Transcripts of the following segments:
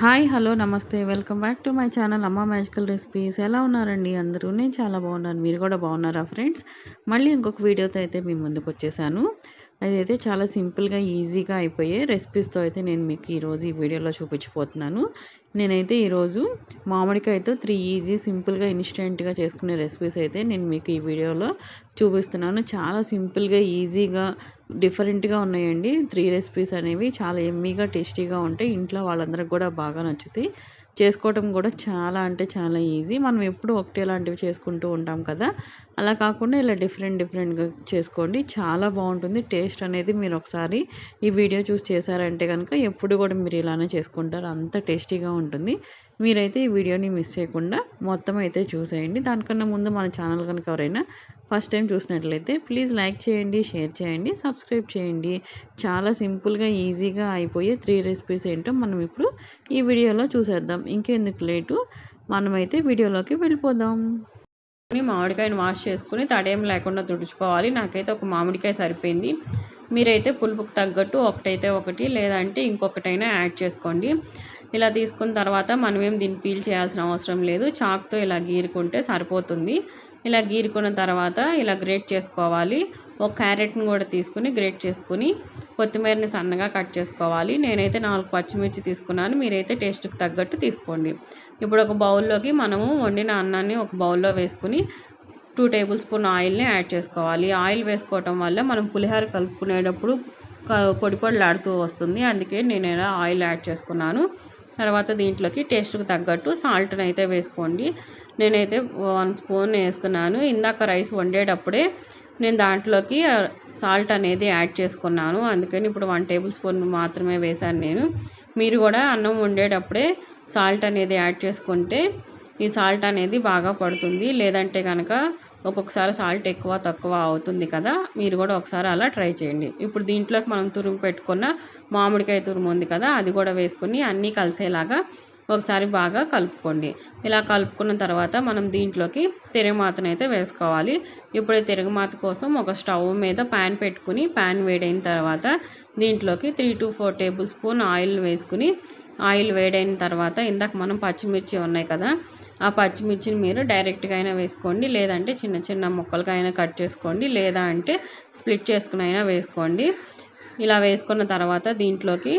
Hi hello నమస్తే. Welcome back to my channel Amma magical recipes. ఎలా ఉన్నారండి అందరూ? నేను చాలా బాగున్నాను. మీరు కూడా బాగున్నారా ఫ్రెండ్స్? మళ్ళీ ఇంకొక వీడియోతో అయితే మీ ముందుకు వచ్చేసాను. అదైతే చాలా సింపుల్గా ఈజీగా అయిపోయే రెసిపీస్తో అయితే నేను మీకు ఈరోజు ఈ వీడియోలో చూపించిపోతున్నాను నేనైతే ఈరోజు మామిడికాయతో త్రీ ఈజీ సింపుల్గా ఇన్స్టెంట్గా చేసుకునే రెసిపీస్ అయితే నేను మీకు ఈ వీడియోలో చూపిస్తున్నాను. చాలా సింపుల్గా ఈజీగా డిఫరెంట్గా ఉన్నాయండి. త్రీ రెసిపీస్ అనేవి చాలా ఎమ్మీగా టేస్టీగా ఉంటాయి. ఇంట్లో వాళ్ళందరికి కూడా బాగా నచ్చుతాయి. చేసుకోవటం కూడా చాలా అంటే చాలా ఈజీ. మనం ఎప్పుడు ఒకటే లాంటివి చేసుకుంటూ ఉంటాం కదా. అలా కాకుండా ఇలా డిఫరెంట్ డిఫరెంట్గా చేసుకోండి. చాలా బాగుంటుంది. టేస్ట్ అనేది మీరు ఒకసారి ఈ వీడియో చూసి చేశారంటే కనుక ఎప్పుడు కూడా మీరు ఇలానే చేసుకుంటారు. అంత టేస్టీగా ఉంటుంది. మీరైతే ఈ వీడియోని మిస్ చేయకుండా మొత్తం అయితే చూసేయండి. దానికన్నా ముందు మన ఛానల్ కనుక ఎవరైనా ఫస్ట్ టైం చూసినట్లయితే ప్లీజ్ లైక్ చేయండి షేర్ చేయండి సబ్స్క్రైబ్ చేయండి. చాలా సింపుల్గా ఈజీగా అయిపోయే త్రీ రెసిపీస్ ఏంటో మనం ఇప్పుడు ఈ వీడియోలో చూసేద్దాం. ఇంకెందుకు లేటు? మనమైతే వీడియోలోకి వెళ్ళిపోదాం. మామిడికాయను వాష్ చేసుకుని తడేం లేకుండా తుడుచుకోవాలి. నాకైతే ఒక మామిడికాయ సరిపోయింది. మీరైతే పులుపుకు తగ్గట్టు ఒకటైతే ఒకటి లేదంటే ఇంకొకటైనా యాడ్ చేసుకోండి. ఇలా తీసుకున్న తర్వాత మనం ఏం దీన్ని పీల్ చేయాల్సిన అవసరం లేదు. చాక్తో ఇలా గీరుకుంటే సరిపోతుంది. ఇలా గీరుకున్న తర్వాత ఇలా గ్రేట్ చేసుకోవాలి. ఒక క్యారెట్ని కూడా తీసుకుని గ్రేట్ చేసుకుని కొత్తిమీరని సన్నగా కట్ చేసుకోవాలి. నేనైతే నాలుగు పచ్చిమిర్చి తీసుకున్నాను. మీరైతే టేస్ట్కి తగ్గట్టు తీసుకోండి. ఇప్పుడు ఒక బౌల్లోకి మనము వండిన అన్నాన్ని ఒక బౌల్లో వేసుకుని టూ టేబుల్ స్పూన్ ఆయిల్ని యాడ్ చేసుకోవాలి. ఆయిల్ వేసుకోవటం వల్ల మనం పులిహోర కలుపుకునేటప్పుడు పొడి పొడిలాడుతూ వస్తుంది. అందుకే నేను ఇలా ఆయిల్ యాడ్ చేసుకున్నాను. తర్వాత దీంట్లోకి టేస్ట్కి తగ్గట్టు సాల్ట్ని అయితే వేసుకోండి. నేనైతే వన్ స్పూన్ వేస్తున్నాను. ఇందాక రైస్ వండేటప్పుడే నేను దాంట్లోకి సాల్ట్ అనేది యాడ్ చేసుకున్నాను. అందుకని ఇప్పుడు వన్ టేబుల్ స్పూన్ మాత్రమే వేశాను నేను. మీరు కూడా అన్నం వండేటప్పుడే సాల్ట్ అనేది యాడ్ చేసుకుంటే ఈ సాల్ట్ అనేది బాగా పడుతుంది. లేదంటే కనుక ఒక్కొక్కసారి సాల్ట్ ఎక్కువ తక్కువ అవుతుంది కదా మీరు కూడా ఒకసారి అలా ట్రై చేయండి. ఇప్పుడు దీంట్లోకి మనం తురుము పెట్టుకున్న మామిడికాయ తురుము ఉంది కదా అది కూడా వేసుకుని అన్నీ కలిసేలాగా ఒకసారి బాగా కలుపుకోండి. ఇలా కలుపుకున్న తర్వాత మనం దీంట్లోకి తిరగమాతను అయితే వేసుకోవాలి. ఇప్పుడు తిరగమాత కోసం ఒక స్టవ్ మీద ప్యాన్ పెట్టుకుని ప్యాన్ వేడైన తర్వాత దీంట్లోకి three to four tablespoon oil వేసుకుని ఆయిల్ వేడైన తర్వాత ఇందాక మనం పచ్చిమిర్చి ఉన్నాయి కదా ఆ పచ్చిమిర్చిని మీరు డైరెక్ట్గా అయినా వేసుకోండి లేదంటే చిన్న చిన్న ముక్కలుగా అయినా కట్ చేసుకోండి లేదా అంటే స్ప్లిట్ చేసుకుని అయినా వేసుకోండి. ఇలా వేసుకున్న తర్వాత దీంట్లోకి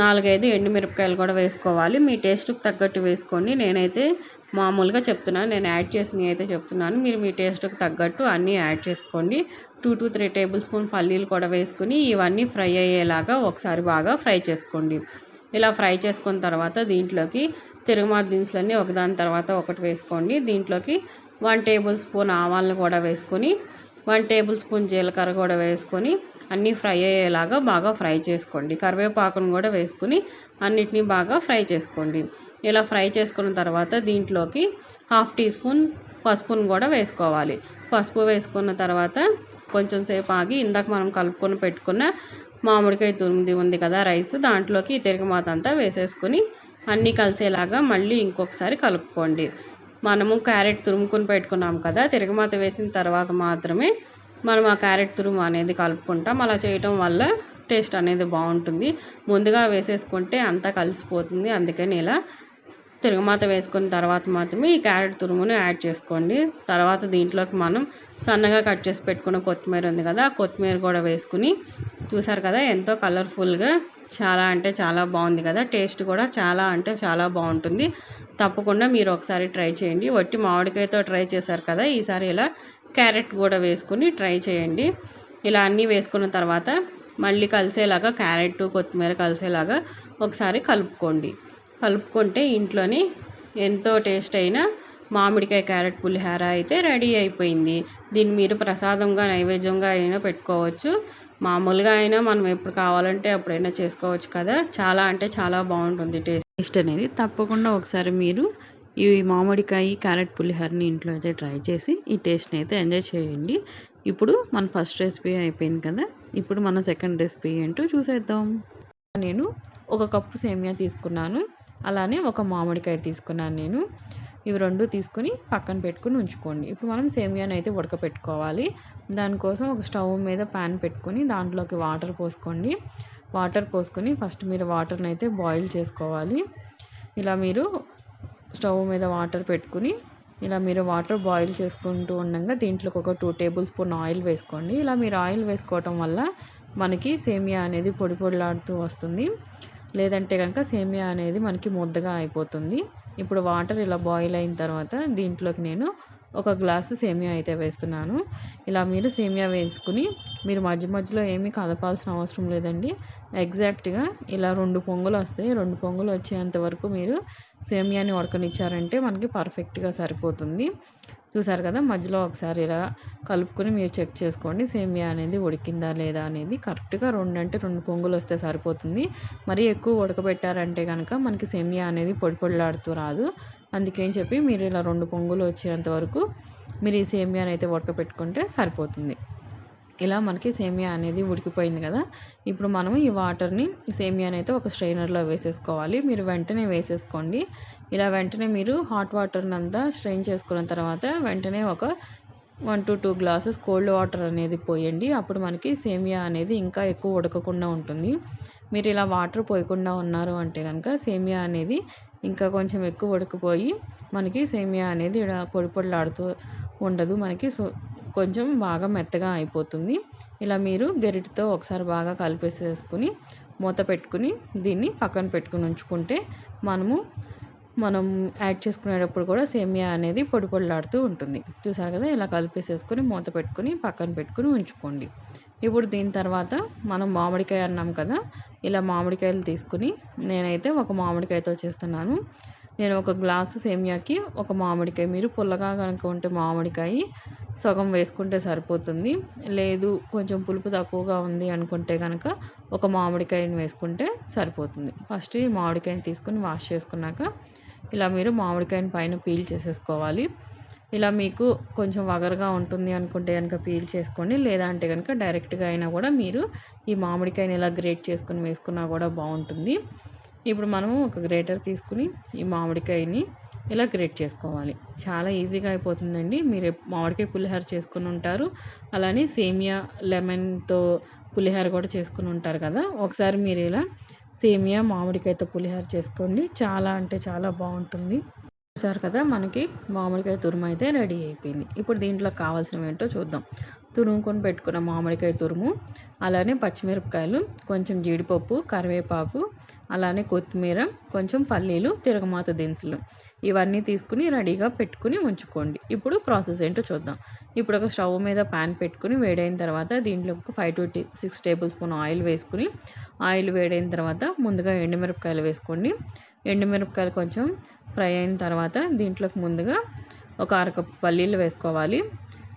నాలుగైదు ఎండుమిరపకాయలు కూడా వేసుకోవాలి. మీ టేస్ట్కి తగ్గట్టు వేసుకోండి. నేనైతే మామూలుగా చెప్తున్నాను నేను యాడ్ చేసినవి అయితే చెప్తున్నాను. మీరు మీ టేస్ట్కి తగ్గట్టు అన్నీ యాడ్ చేసుకోండి. Two to three tablespoon పల్లీలు కూడా వేసుకుని ఇవన్నీ ఫ్రై అయ్యేలాగా ఒకసారి బాగా ఫ్రై చేసుకోండి. ఇలా ఫ్రై చేసుకున్న తర్వాత దీంట్లోకి తిరుగుమాత దినుసులన్నీ ఒకదాని తర్వాత ఒకటి వేసుకోండి. దీంట్లోకి వన్ టేబుల్ స్పూన్ ఆవాలను కూడా వేసుకొని వన్ టేబుల్ స్పూన్ జీలకర్ర కూడా వేసుకొని అన్నీ ఫ్రై అయ్యేలాగా బాగా ఫ్రై చేసుకోండి. కరివేపాకును కూడా వేసుకుని అన్నిటినీ బాగా ఫ్రై చేసుకోండి. ఇలా ఫ్రై చేసుకున్న తర్వాత దీంట్లోకి హాఫ్ టీ స్పూన్ పసుపును కూడా వేసుకోవాలి. పసుపు వేసుకున్న తర్వాత కొంచెం సేపు ఆగి ఇందాక మనం కలుపుకొని పెట్టుకున్న మామిడికాయ తురుముది ఉంది కదా రైస్ దాంట్లోకి తిరగమాత అంతా వేసేసుకొని అన్నీ కలిసేలాగా మళ్ళీ ఇంకొకసారి కలుపుకోండి. మనము క్యారెట్ తురుముకొని పెట్టుకున్నాం కదా తిరగమాత వేసిన తర్వాత మాత్రమే మనం ఆ క్యారెట్ తురుము అనేది కలుపుకుంటాం. అలా చేయటం వల్ల టేస్ట్ అనేది బాగుంటుంది. ముందుగా వేసేసుకుంటే అంతా కలిసిపోతుంది. అందుకని ఇలా తిరగమాత వేసుకున్న తర్వాత మాత్రమే ఈ క్యారెట్ తురుమును యాడ్ చేసుకోండి. తర్వాత దీంట్లోకి మనం సన్నగా కట్ చేసి పెట్టుకున్న కొత్తిమీర ఉంది కదా ఆ కొత్తిమీర కూడా వేసుకుని చూసారు కదా ఎంతో కలర్ఫుల్గా చాలా అంటే చాలా బాగుంది కదా. టేస్ట్ కూడా చాలా అంటే చాలా బాగుంటుంది. తప్పకుండా మీరు ఒకసారి ట్రై చేయండి. వట్టి మామిడికాయతో ట్రై చేశారు కదా ఈసారి ఇలా క్యారెట్ కూడా వేసుకుని ట్రై చేయండి. ఇలా అన్నీ వేసుకున్న తర్వాత మళ్ళీ కలిసేలాగా క్యారెట్ కొత్తిమీర కలిసేలాగా ఒకసారి కలుపుకోండి. కలుపుకుంటే ఇంట్లోని ఎంతో టేస్ట్ అయిన మామిడికాయ క్యారెట్ పులిహార అయితే రెడీ అయిపోయింది. దీన్ని మీరు ప్రసాదంగా నైవేద్యంగా అయినా పెట్టుకోవచ్చు. మామూలుగా అయినా మనం ఎప్పుడు కావాలంటే అప్పుడైనా చేసుకోవచ్చు కదా. చాలా అంటే చాలా బాగుంటుంది టేస్ట్. అనేది తప్పకుండా ఒకసారి మీరు ఈ మామిడికాయ క్యారెట్ పులిహోరని ఇంట్లో అయితే ట్రై చేసి ఈ టేస్ట్ని అయితే ఎంజాయ్ చేయండి. ఇప్పుడు మన ఫస్ట్ రెసిపీ అయిపోయింది కదా. ఇప్పుడు మన సెకండ్ రెసిపీ ఏంటో చూసేద్దాం. నేను ఒక కప్పు సేమియా తీసుకున్నాను. అలానే ఒక మామిడికాయ తీసుకున్నాను నేను. ఇవి రెండు తీసుకొని పక్కన పెట్టుకుని ఉంచుకోండి. ఇప్పుడు మనం సేమియాని అయితే ఉడకపెట్టుకోవాలి. దానికోసం ఒక స్టవ్ మీద ప్యాన్ పెట్టుకొని దాంట్లోకి వాటర్ పోసుకోండి. వాటర్ పోసుకొని ఫస్ట్ మీరు వాటర్ని అయితే బాయిల్ చేసుకోవాలి. ఇలా మీరు స్టవ్ మీద వాటర్ పెట్టుకుని ఇలా మీరు వాటర్ బాయిల్ చేసుకుంటూ ఉండగా దీంట్లోకి ఒక టూ టేబుల్ స్పూన్ ఆయిల్ వేసుకోండి. ఇలా మీరు ఆయిల్ వేసుకోవటం వల్ల మనకి సేమియా అనేది పొడి పొడిలాడుతూ వస్తుంది. లేదంటే కనుక సేమియా అనేది మనకి ముద్దగా అయిపోతుంది. ఇప్పుడు వాటర్ ఇలా బాయిల్ అయిన తర్వాత దీంట్లోకి నేను ఒక గ్లాసు సేమియా అయితే వేస్తున్నాను. ఇలా మీరు సేమియా వేసుకుని మీరు మధ్య మధ్యలో ఏమీ కలపాల్సిన అవసరం లేదండి. ఎగ్జాక్ట్గా ఇలా రెండు పొంగులు వస్తాయి. రెండు పొంగులు వచ్చేంత వరకు మీరు సేమియాని ఉడకనిచ్చారంటే మనకి పర్ఫెక్ట్గా సరిపోతుంది. చూసారు కదా మధ్యలో ఒకసారి ఇలా కలుపుకొని మీరు చెక్ చేసుకోండి సేమియా అనేది ఉడికిందా లేదా అనేది. కరెక్ట్గా రెండు అంటే రెండు పొంగులు వస్తే సరిపోతుంది. మరీ ఎక్కువ ఉడకబెట్టారంటే కనుక మనకి సేమియా అనేది పొడి పొడిలాడుతూ రాదు. అందుకని చెప్పి మీరు ఇలా రెండు పొంగులు వచ్చేంత వరకు మీరు ఈ సేమియాని అయితే ఉడకపెట్టుకుంటే సరిపోతుంది. ఇలా మనకి సేమియా అనేది ఉడికిపోయింది కదా. ఇప్పుడు మనం ఈ వాటర్ని సేమియాని అయితే ఒక స్ట్రైనర్లో వేసేసుకోవాలి. మీరు వెంటనే వేసేసుకోండి. ఇలా వెంటనే మీరు హాట్ వాటర్ని అంతా స్ట్రెయిన్ చేసుకున్న తర్వాత వెంటనే ఒక one to two glasses cold water అనేది పోయండి. అప్పుడు మనకి సేమియా అనేది ఇంకా ఎక్కువ ఉడకకుండా ఉంటుంది. మీరు ఇలా వాటర్ పోయకుండా ఉన్నారు అంటే కనుక సేమియా అనేది ఇంకా కొంచెం ఎక్కువ ఉడకపోయి మనకి సేమియా అనేది ఇలా పొడి పొడిలాడుతూ ఉండదు. మనకి సో కొంచెం బాగా మెత్తగా అయిపోతుంది. ఇలా మీరు గరిటతో ఒకసారి బాగా కలిపేసేసుకుని మూత పెట్టుకుని దీన్ని పక్కన పెట్టుకుని ఉంచుకుంటే మనము మనం యాడ్ చేసుకునేటప్పుడు కూడా సేమియా అనేది పొడి పొడిలాడుతూ ఉంటుంది. చూసారు కదా? ఇలా కలిపేసేసుకొని మూత పెట్టుకుని పక్కన పెట్టుకుని ఉంచుకోండి. ఇప్పుడు దీని తర్వాత మనం మామిడికాయ అన్నాం కదా? ఇలా మామిడికాయలు తీసుకుని నేనైతే ఒక మామిడికాయతో చేస్తున్నాను. నేను ఒక గ్లాసు సేమియాకి ఒక మామిడికాయ. మీరు పుల్లగా కనుక ఉంటే మామిడికాయ సగం వేసుకుంటే సరిపోతుంది. లేదు కొంచెం పులుపు తక్కువగా ఉంది అనుకుంటే కనుక ఒక మామిడికాయని వేసుకుంటే సరిపోతుంది. ఫస్ట్ ఈ మామిడికాయని తీసుకుని వాష్ చేసుకున్నాక ఇలా మీరు మామిడికాయని పైన పీల్ చేసేసుకోవాలి. ఇలా మీకు కొంచెం వగరగా ఉంటుంది అనుకుంటే కనుక పీల్ చేసుకోండి. లేదంటే కనుక డైరెక్ట్గా అయినా కూడా మీరు ఈ మామిడికాయని ఇలా గ్రేట్ చేసుకుని వేసుకున్నా కూడా బాగుంటుంది. ఇప్పుడు మనము ఒక గ్రేటర్ తీసుకుని ఈ మామిడికాయని ఇలా గ్రేట్ చేసుకోవాలి. చాలా ఈజీగా అయిపోతుందండి. మీరు మామిడికాయ పులిహోర చేసుకుని ఉంటారు. అలానే సేమియా లెమన్తో పులిహోర కూడా చేసుకుని ఉంటారు కదా. ఒకసారి మీరు ఇలా సేమియా మామిడికాయతో పులిహోర చేసుకోండి. చాలా అంటే చాలా బాగుంటుంది. చూసారు కదా మనకి మామిడికాయ తురుము అయితే రెడీ అయిపోయింది. ఇప్పుడు దీంట్లో కావాల్సినవి ఏంటో చూద్దాం. తురుముకొని పెట్టుకున్న మామిడికాయ తురుము అలానే పచ్చిమిరపకాయలు కొంచెం జీడిపప్పు కరివేపాకు అలానే కొత్తిమీర కొంచెం పల్లీలు తిరగమాత దినుసులు. ఇవన్నీ తీసుకుని రెడీగా పెట్టుకుని ఉంచుకోండి. ఇప్పుడు ప్రాసెస్ ఏంటో చూద్దాం. ఇప్పుడు ఒక స్టవ్ మీద ప్యాన్ పెట్టుకుని వేడైన తర్వాత దీంట్లో ఒక five to six tablespoon oil వేసుకుని ఆయిల్ వేడైన తర్వాత ముందుగా ఎండుమిరపకాయలు వేసుకోండి. ఎండుమిరపకాయలు కొంచెం ఫ్రై అయిన తర్వాత దీంట్లోకి ముందుగా ఒక అరకప్పు పల్లీలు వేసుకోవాలి.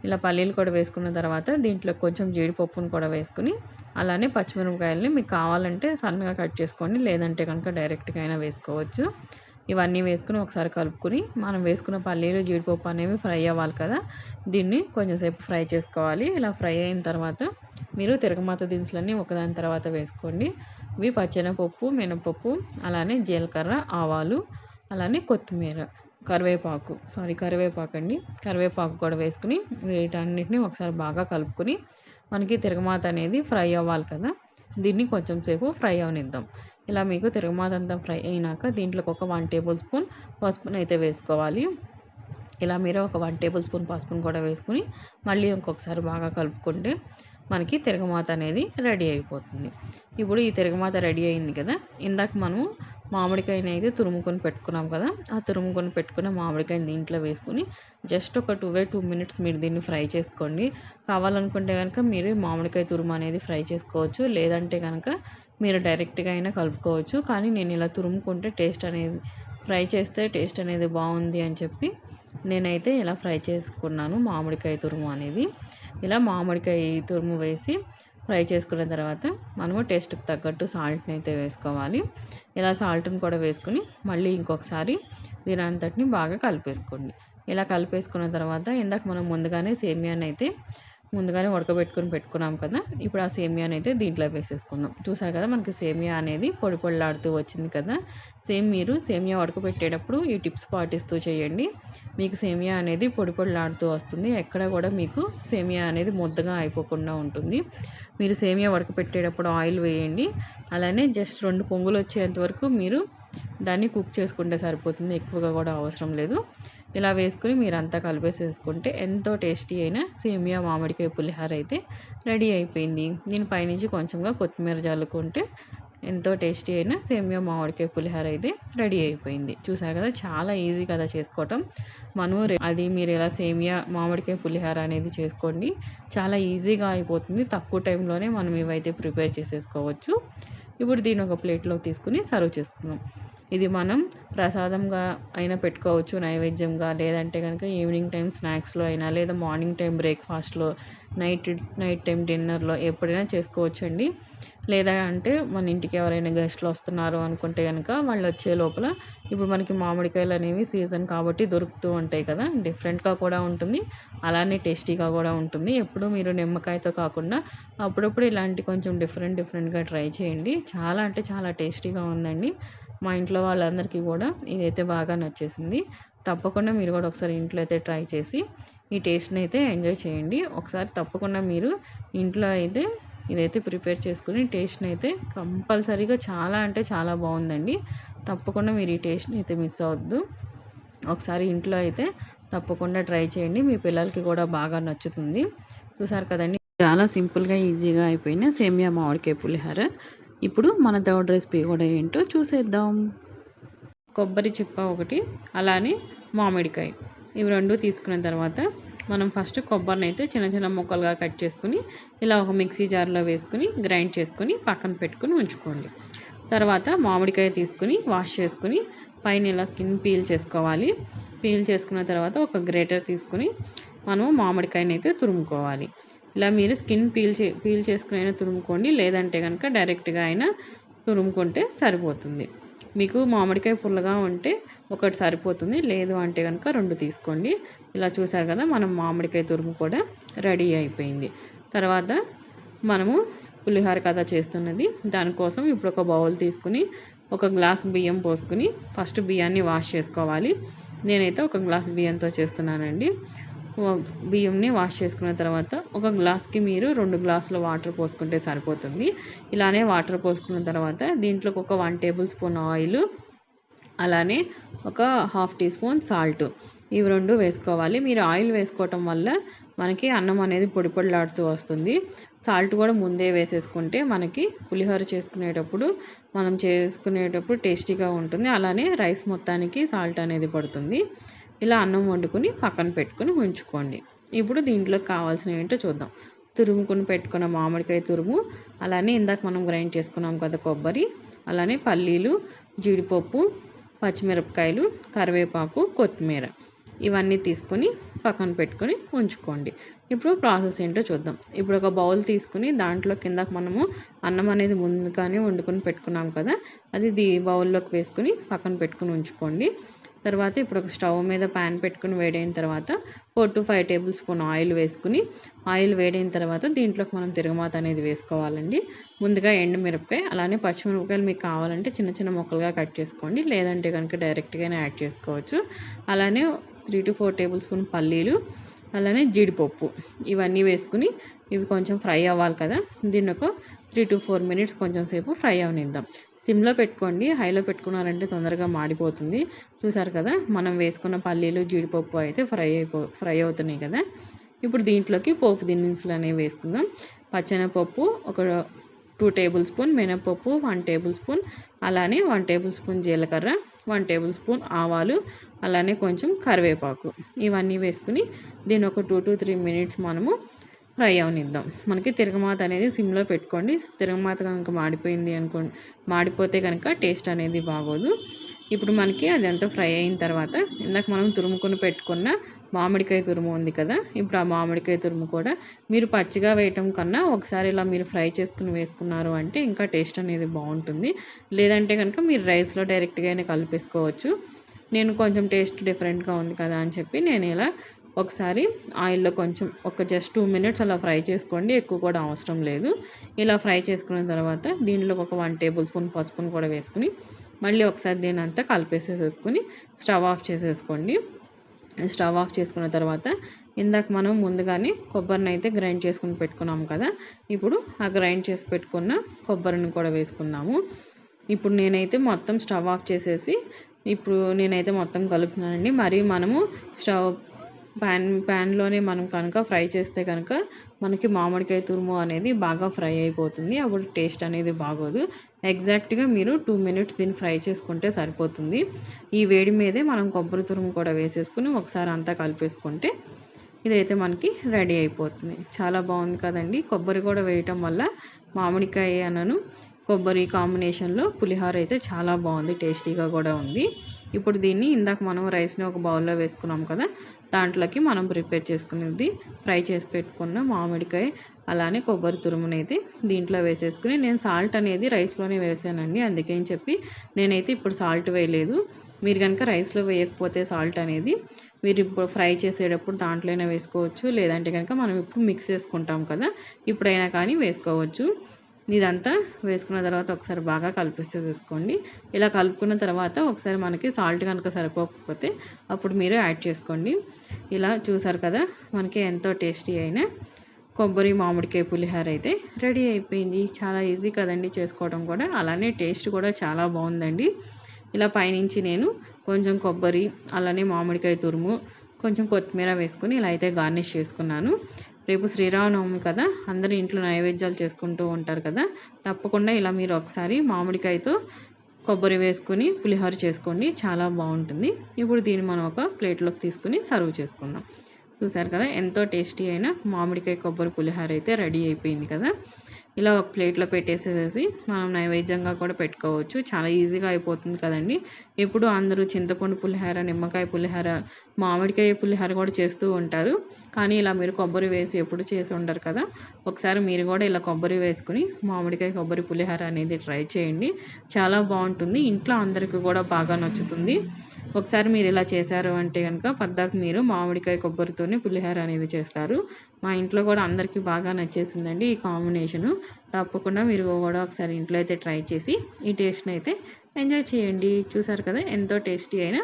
ఇలా పల్లీలు కూడా వేసుకున్న తర్వాత దీంట్లో కొంచెం జీడిపప్పును కూడా వేసుకుని అలానే పచ్చిమిరపకాయలని మీకు కావాలంటే సన్నగా కట్ చేసుకోండి. లేదంటే కనుక డైరెక్ట్గా అయినా వేసుకోవచ్చు. ఇవన్నీ వేసుకుని ఒకసారి కలుపుకొని మనం వేసుకున్న పల్లీలు జీడిపప్పు అనేవి ఫ్రై అవ్వాలి కదా. దీన్ని కొంచెంసేపు ఫ్రై చేసుకోవాలి. ఇలా ఫ్రై అయిన తర్వాత మీరు తిరగమాత దినుసులన్నీ ఒకదాని తర్వాత వేసుకోండి. ఇవి పచ్చెనపప్పు మినపప్పు అలానే జీలకర్ర ఆవాలు అలానే కొత్తిమీర కరివేపాకు. సారీ కరివేపాకు అండి కరివేపాకు కూడా వేసుకుని వీటన్నిటిని ఒకసారి బాగా కలుపుకొని మనకి తిరగమాత అనేది ఫ్రై అవ్వాలి కదా. దీన్ని కొంచెం సేపు ఫ్రై అవనిద్దాం. ఇలా మీకు తిరగమాత అంతా ఫ్రై అయినాక దీంట్లోకి ఒక వన్ టేబుల్ స్పూన్ పసుపును అయితే వేసుకోవాలి. ఇలా మీరు ఒక వన్ టేబుల్ స్పూన్ పసుపును కూడా వేసుకుని మళ్ళీ ఇంకొకసారి బాగా కలుపుకుంటే మనకి తిరగమాత అనేది రెడీ అయిపోతుంది. ఇప్పుడు ఈ తిరగమాత రెడీ అయింది కదా. ఇందాక మనము మామిడికాయని అయితే తురుముకొని పెట్టుకున్నాం కదా ఆ తురుముకొని పెట్టుకున్న మామిడికాయని దీంట్లో వేసుకుని జస్ట్ ఒక టూ వే టూ మినిట్స్ మీరు దీన్ని ఫ్రై చేసుకోండి. కావాలనుకుంటే కనుక మీరు మామిడికాయ తురుము అనేది ఫ్రై చేసుకోవచ్చు లేదంటే కనుక మీరు డైరెక్ట్గా అయినా కలుపుకోవచ్చు. కానీ నేను ఇలా తురుముకుంటే టేస్ట్ అనేది ఫ్రై చేస్తే టేస్ట్ అనేది బాగుంది అని చెప్పి నేనైతే ఇలా ఫ్రై చేసుకున్నాను మామిడికాయ తురుము అనేది. ఇలా మామిడికాయ తురుము వేసి ఫ్రై చేసుకున్న తర్వాత మనము టేస్ట్కి తగ్గట్టు సాల్ట్ని అయితే వేసుకోవాలి. ఇలా సాల్ట్ని కూడా వేసుకుని మళ్ళీ ఇంకొకసారి దీని అంతటిని బాగా కలిపేసుకోండి. ఇలా కలిపేసుకున్న తర్వాత ఇందాక మనం ముందుగానే సేమియాని అయితే ముందుగానే ఉడకబెట్టుకుని పెట్టుకున్నాం కదా. ఇప్పుడు ఆ సేమియాని అయితే దీంట్లో వేసేసుకుందాం. చూసారు కదా మనకి సేమియా అనేది పొడి పొడిలాడుతూ వచ్చింది కదా. సేమ్ మీరు సేమియా ఉడకబెట్టేటప్పుడు ఈ టిప్స్ పాటిస్తూ చేయండి. మీకు సేమియా అనేది పొడి పొడిలాడుతూ వస్తుంది. ఎక్కడ కూడా మీకు సేమియా అనేది ముద్దగా అయిపోకుండా ఉంటుంది. మీరు సేమియా ఉడకపెట్టేటప్పుడు ఆయిల్ వేయండి. అలానే జస్ట్ రెండు పొంగులు వచ్చేంత వరకు మీరు దాన్ని కుక్ చేసుకుంటే సరిపోతుంది. ఎక్కువగా కూడా అవసరం లేదు. ఇలా వేసుకుని మీరు అంతా కలిపేసేసుకుంటే ఎంతో టేస్టీ అయిన సేమియా మామిడికాయ పులిహార అయితే రెడీ అయిపోయింది. దీని పైనుంచి కొంచెంగా కొత్తిమీర జల్లుకుంటే ఎంతో టేస్టీ అయిన సేమియా మామిడికాయ పులిహార అయితే రెడీ అయిపోయింది. చూసారు కదా చాలా ఈజీ కదా చేసుకోవటం. మనము అది మీరు ఇలా సేమియా మామిడికాయ పులిహార అనేది చేసుకోండి. చాలా ఈజీగా అయిపోతుంది. తక్కువ టైంలోనే మనం ఇవైతే ప్రిపేర్ చేసేసుకోవచ్చు. ఇప్పుడు దీని ఒక ప్లేట్లో తీసుకుని సర్వ్ చేసుకుందాం. ఇది మనం ప్రసాదంగా అయినా పెట్టుకోవచ్చు నైవేద్యంగా. లేదంటే కనుక ఈవినింగ్ టైం స్నాక్స్లో అయినా లేదా మార్నింగ్ టైం బ్రేక్ఫాస్ట్లో నైట్ నైట్ టైం డిన్నర్లో ఎప్పుడైనా చేసుకోవచ్చు అండి లేదా అంటే మన ఇంటికి ఎవరైనా గెస్ట్లు వస్తున్నారు అనుకుంటే కనుక వాళ్ళు వచ్చే లోపల ఇప్పుడు మనకి మామిడికాయలు అనేవి సీజన్ కాబట్టి దొరుకుతూ ఉంటాయి కదా డిఫరెంట్గా కూడా ఉంటుంది. అలానే టేస్టీగా కూడా ఉంటుంది. ఎప్పుడు మీరు నిమ్మకాయతో కాకుండా అప్పుడప్పుడు ఇలాంటి కొంచెం డిఫరెంట్ డిఫరెంట్గా ట్రై చేయండి. చాలా అంటే చాలా టేస్టీగా ఉందండి. మా ఇంట్లో వాళ్ళందరికీ కూడా ఇదైతే బాగా నచ్చేసింది. తప్పకుండా మీరు కూడా ఒకసారి ఇంట్లో అయితే ట్రై చేసి ఈ టేస్ట్ని అయితే ఎంజాయ్ చేయండి. ఒకసారి తప్పకుండా మీరు ఇంట్లో అయితే ఇదైతే ప్రిపేర్ చేసుకుని టేస్ట్ని అయితే కంపల్సరీగా చాలా అంటే చాలా బాగుందండి. తప్పకుండా మీరు ఈ టేస్ట్ని అయితే మిస్ అవ్వద్దు. ఒకసారి ఇంట్లో అయితే తప్పకుండా ట్రై చేయండి. మీ పిల్లలకి కూడా బాగా నచ్చుతుంది. చూసారు కదండి చాలా సింపుల్గా ఈజీగా అయిపోయిన సేమియా మామిడికాయ పులిహార. ఇప్పుడు మన థర్డ్ రెసిపీ కూడా ఏంటో చూసేద్దాం. కొబ్బరి చిప్ప ఒకటి అలానే మామిడికాయ. ఇవి రెండు తీసుకున్న తర్వాత మనం ఫస్ట్ కొబ్బరిని అయితే చిన్న చిన్న ముక్కలుగా కట్ చేసుకుని ఇలా ఒక మిక్సీ జార్లో వేసుకుని గ్రైండ్ చేసుకుని పక్కన పెట్టుకుని ఉంచుకోండి. తర్వాత మామిడికాయ తీసుకుని వాష్ చేసుకుని పైన ఇలా స్కిన్ పీల్ చేసుకోవాలి. పీల్ చేసుకున్న తర్వాత ఒక గ్రేటర్ తీసుకుని మనము మామిడికాయని అయితే తురుముకోవాలి. ఇలా మీరు స్కిన్ పీల్ చే పీల్ చేసుకుని అయినా తురుముకోండి లేదంటే కనుక డైరెక్ట్గా అయినా తురుముకుంటే సరిపోతుంది. మీకు మామిడికాయ పుల్లగా ఉంటే ఒకటి సరిపోతుంది లేదు అంటే కనుక రెండు తీసుకోండి. ఇలా చూసారు కదా మనం మామిడికాయ తురుము కూడా రెడీ అయిపోయింది. తర్వాత మనము పులిహోర కథ చేస్తున్నది. దానికోసం ఇప్పుడు ఒక బౌల్ తీసుకుని ఒక గ్లాస్ బియ్యం పోసుకుని ఫస్ట్ బియ్యాన్ని వాష్ చేసుకోవాలి. నేనైతే ఒక గ్లాస్ బియ్యంతో చేస్తున్నానండి. బియ్యంని వాష్ చేసుకున్న తర్వాత ఒక గ్లాస్కి మీరు రెండు గ్లాసుల వాటర్ పోసుకుంటే సరిపోతుంది. ఇలానే వాటర్ పోసుకున్న తర్వాత దీంట్లోకి ఒక వన్ టేబుల్ స్పూన్ ఆయిల్ అలానే ఒక హాఫ్ టీ స్పూన్ సాల్ట్. ఇవి రెండు వేసుకోవాలి. మీరు ఆయిల్ వేసుకోవటం వల్ల మనకి అన్నం అనేది పొడి పొడిలాడుతూ వస్తుంది. సాల్ట్ కూడా ముందే వేసేసుకుంటే మనకి పులిహోర చేసుకునేటప్పుడు మనం చేసుకునేటప్పుడు టేస్టీగా ఉంటుంది. అలానే రైస్ మొత్తానికి సాల్ట్ అనేది పడుతుంది. ఇలా అన్నం వండుకొని పక్కన పెట్టుకొని ఉంచుకోండి. ఇప్పుడు దీంట్లోకి కావాల్సినవి ఏంటో చూద్దాం. తురుముకొని పెట్టుకున్న మామిడికాయ తురుము అలానే ఇందాక మనం గ్రైండ్ చేసుకున్నాం కదా కొబ్బరి అలానే పల్లీలు జీడిపప్పు పచ్చిమిరపకాయలు కరివేపాకు కొత్తిమీర. ఇవన్నీ తీసుకొని పక్కన పెట్టుకొని ఉంచుకోండి. ఇప్పుడు ప్రాసెస్ ఏంటో చూద్దాం. ఇప్పుడు ఒక బౌల్ తీసుకుని దాంట్లో కిందకు మనము అన్నం అనేది ముందుగానే వండుకొని పెట్టుకున్నాం కదా అది దీ బౌల్లోకి వేసుకుని పక్కన పెట్టుకుని ఉంచుకోండి. తర్వాత ఇప్పుడు ఒక స్టవ్ మీద ప్యాన్ పెట్టుకుని వేడైన తర్వాత four to five tablespoon oil వేసుకుని ఆయిల్ వేడైన తర్వాత దీంట్లోకి మనం తిరగమాత అనేది వేసుకోవాలండి. ముందుగా ఎండుమిరపకాయ అలానే పచ్చిమిరపకాయలు మీకు కావాలంటే చిన్న చిన్న ముక్కలుగా కట్ చేసుకోండి. లేదంటే కనుక డైరెక్ట్గానే యాడ్ చేసుకోవచ్చు. అలానే three to four tablespoon పల్లీలు అలానే జీడిపప్పు ఇవన్నీ వేసుకుని ఇవి కొంచెం ఫ్రై అవ్వాలి కదా. దీన్ని ఒక త్రీ టు ఫోర్ మినిట్స్ కొంచెం సేపు ఫ్రై అవనిద్దాం. సిమ్లో పెట్టుకోండి. హైలో పెట్టుకున్నారంటే తొందరగా మాడిపోతుంది. చూసారు కదా మనం వేసుకున్న పల్లీలు జీడిపప్పు అయితే ఫ్రై అయిపో ఫ్రై అవుతున్నాయి కదా. ఇప్పుడు దీంట్లోకి పోపు దినుసులు అనేవి వేసుకుందాం. పచ్చెనపప్పు ఒక టూ టేబుల్ స్పూన్ మినపప్పు వన్ టేబుల్ స్పూన్ అలానే వన్ టేబుల్ స్పూన్ జీలకర్ర వన్ టేబుల్ స్పూన్ ఆవాలు అలానే కొంచెం కరివేపాకు. ఇవన్నీ వేసుకుని దీని ఒక టూ టు త్రీ మినిట్స్ మనము ఫ్రై అవనిద్దాం. మనకి తిరగమాత అనేది సిమ్లో పెట్టుకోండి. తిరగమాత కనుక మాడిపోయింది అనుకో మాడిపోతే కనుక టేస్ట్ అనేది బాగోదు. ఇప్పుడు మనకి అది ఫ్రై అయిన తర్వాత ఇందాక మనం తురుముకుని పెట్టుకున్న మామిడికాయ తురుము ఉంది కదా ఇప్పుడు ఆ మామిడికాయ తురుము కూడా మీరు పచ్చిగా వేయటం కన్నా ఒకసారి ఇలా మీరు ఫ్రై చేసుకుని వేసుకున్నారు అంటే ఇంకా టేస్ట్ అనేది బాగుంటుంది. లేదంటే కనుక మీరు రైస్లో డైరెక్ట్గా అయినా కలిపేసుకోవచ్చు. నేను కొంచెం టేస్ట్ డిఫరెంట్గా ఉంది కదా అని చెప్పి నేను ఇలా ఒకసారి ఆయిల్లో కొంచెం ఒక జస్ట్ టూ మినిట్స్ అలా ఫ్రై చేసుకోండి ఎక్కువ కూడా అవసరం లేదు. ఇలా ఫ్రై చేసుకున్న తర్వాత దీనిలో ఒక వన్ టేబుల్ స్పూన్ పసుపును కూడా వేసుకుని మళ్ళీ ఒకసారి దీని అంతా కలిపేసేసేసుకుని స్టవ్ ఆఫ్ చేసేసుకోండి. స్టవ్ ఆఫ్ చేసుకున్న తర్వాత ఇందాక మనం ముందుగానే కొబ్బరిని అయితే గ్రైండ్ చేసుకుని పెట్టుకున్నాము కదా ఇప్పుడు ఆ గ్రైండ్ చేసి పెట్టుకున్న కొబ్బరిని కూడా వేసుకున్నాము ఇప్పుడు నేనైతే మొత్తం స్టవ్ ఆఫ్ చేసేసి ఇప్పుడు నేనైతే మొత్తం కలుపుతున్నానండి. మరి మనము స్టవ్ ప్యాన్ ప్యాన్లోనే మనం కనుక ఫ్రై చేస్తే కనుక మనకి మామిడికాయ తురుము అనేది బాగా ఫ్రై అయిపోతుంది. అప్పుడు టేస్ట్ అనేది బాగోదు. ఎగ్జాక్ట్గా మీరు టూ మినిట్స్ దీన్ని ఫ్రై చేసుకుంటే సరిపోతుంది. ఈ వేడి మీదే మనం కొబ్బరి తురుము కూడా వేసేసుకుని ఒకసారి అంతా కలిపేసుకుంటే ఇదైతే మనకి రెడీ అయిపోతుంది. చాలా బాగుంది కదండి. కొబ్బరి కూడా వేయటం వల్ల మామిడికాయ అనను కొబ్బరి కాంబినేషన్లో పులిహోర అయితే చాలా బాగుంది టేస్టీగా కూడా ఉంది. ఇప్పుడు దీన్ని ఇందాక మనం రైస్ని ఒక బౌల్లో వేసుకున్నాం కదా దాంట్లోకి మనం ప్రిపేర్ చేసుకునేది ఫ్రై చేసి పెట్టుకున్న మామిడికాయ అలానే కొబ్బరి తురుమునైతే దీంట్లో వేసేసుకుని నేను సాల్ట్ అనేది రైస్లోనే వేసానండి అందుకని చెప్పి నేనైతే ఇప్పుడు సాల్ట్ వేయలేదు. మీరు కనుక రైస్లో వేయకపోతే సాల్ట్ అనేది మీరు ఇప్పుడు ఫ్రై చేసేటప్పుడు దాంట్లోనే వేసుకోవచ్చు లేదంటే కనుక మనం ఇప్పుడు మిక్స్ చేసుకుంటాం కదా ఇప్పుడైనా కానీ వేసుకోవచ్చు. ఇదంతా వేసుకున్న తర్వాత ఒకసారి బాగా కలిపేసేసుకోండి. ఇలా కలుపుకున్న తర్వాత ఒకసారి మనకి సాల్ట్ కనుక సరిపోకపోతే అప్పుడు మీరు యాడ్ చేసుకోండి. ఇలా చూసారు కదా మనకి ఎంతో టేస్టీ అయిన కొబ్బరి మామిడికాయ పులిహోర అయితే రెడీ అయిపోయింది. చాలా ఈజీ కదండి చేసుకోవడం కూడా. అలానే టేస్ట్ కూడా చాలా బాగుందండి. ఇలా పైనుంచి నేను కొంచెం కొబ్బరి అలానే మామిడికాయ తురుము కొంచెం కొత్తిమీర వేసుకుని ఇలా అయితే గార్నిష్ చేసుకున్నాను. రేపు శ్రీరామనవమి కదా అందరూ ఇంట్లో నైవేద్యాలు చేసుకుంటూ ఉంటారు కదా తప్పకుండా ఇలా మీరు ఒకసారి మామిడికాయతో కొబ్బరి వేసుకుని పులిహోర చేసుకోండి చాలా బాగుంటుంది. ఇప్పుడు దీన్ని మనం ఒక ప్లేట్లోకి తీసుకుని సర్వ్ చేసుకుందాం. చూసారు కదా ఎంతో టేస్టీ అయిన మామిడికాయ కొబ్బరి పులిహోర అయితే రెడీ అయిపోయింది కదా. ఇలా ఒక ప్లేట్లో పెట్టేసేసి మనం నైవేద్యంగా కూడా పెట్టుకోవచ్చు. చాలా ఈజీగా అయిపోతుంది కదండి. ఎప్పుడు అందరూ చింతపండు పులిహోర నిమ్మకాయ పులిహోర మామిడికాయ పులిహోర కూడా చేస్తూ ఉంటారు. కానీ ఇలా మీరు కొబ్బరి వేసి ఎప్పుడు చేసి ఉండరు కదా. ఒకసారి మీరు కూడా ఇలా కొబ్బరి వేసుకుని మామిడికాయ కొబ్బరి పులిహోర అనేది ట్రై చేయండి. చాలా బాగుంటుంది. ఇంట్లో అందరికీ కూడా బాగా నచ్చుతుంది. ఒకసారి మీరు ఇలా చేశారు అంటే కనుక పద్దాక మీరు మామిడికాయ కొబ్బరితోనే పులిహోర అనేది చేస్తారు. మా ఇంట్లో కూడా అందరికీ బాగా నచ్చేసిందండి ఈ కాంబినేషను. తప్పకుండా మీరు కూడా ఒకసారి ఇంట్లో అయితే ట్రై చేసి ఈ టేస్ట్ని అయితే ఎంజాయ్ చేయండి. చూసారు కదా ఎంతో టేస్టీ అయిన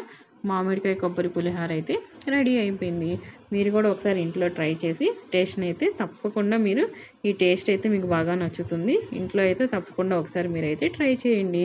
మామిడికాయ కొబ్బరి పులిహోర అయితే రెడీ అయిపోయింది. మీరు కూడా ఒకసారి ఇంట్లో ట్రై చేసి టేస్ట్ని అయితే తప్పకుండా మీరు ఈ టేస్ట్ అయితే మీకు బాగా నచ్చుతుంది. ఇంట్లో అయితే తప్పకుండా ఒకసారి మీరైతే ట్రై చేయండి.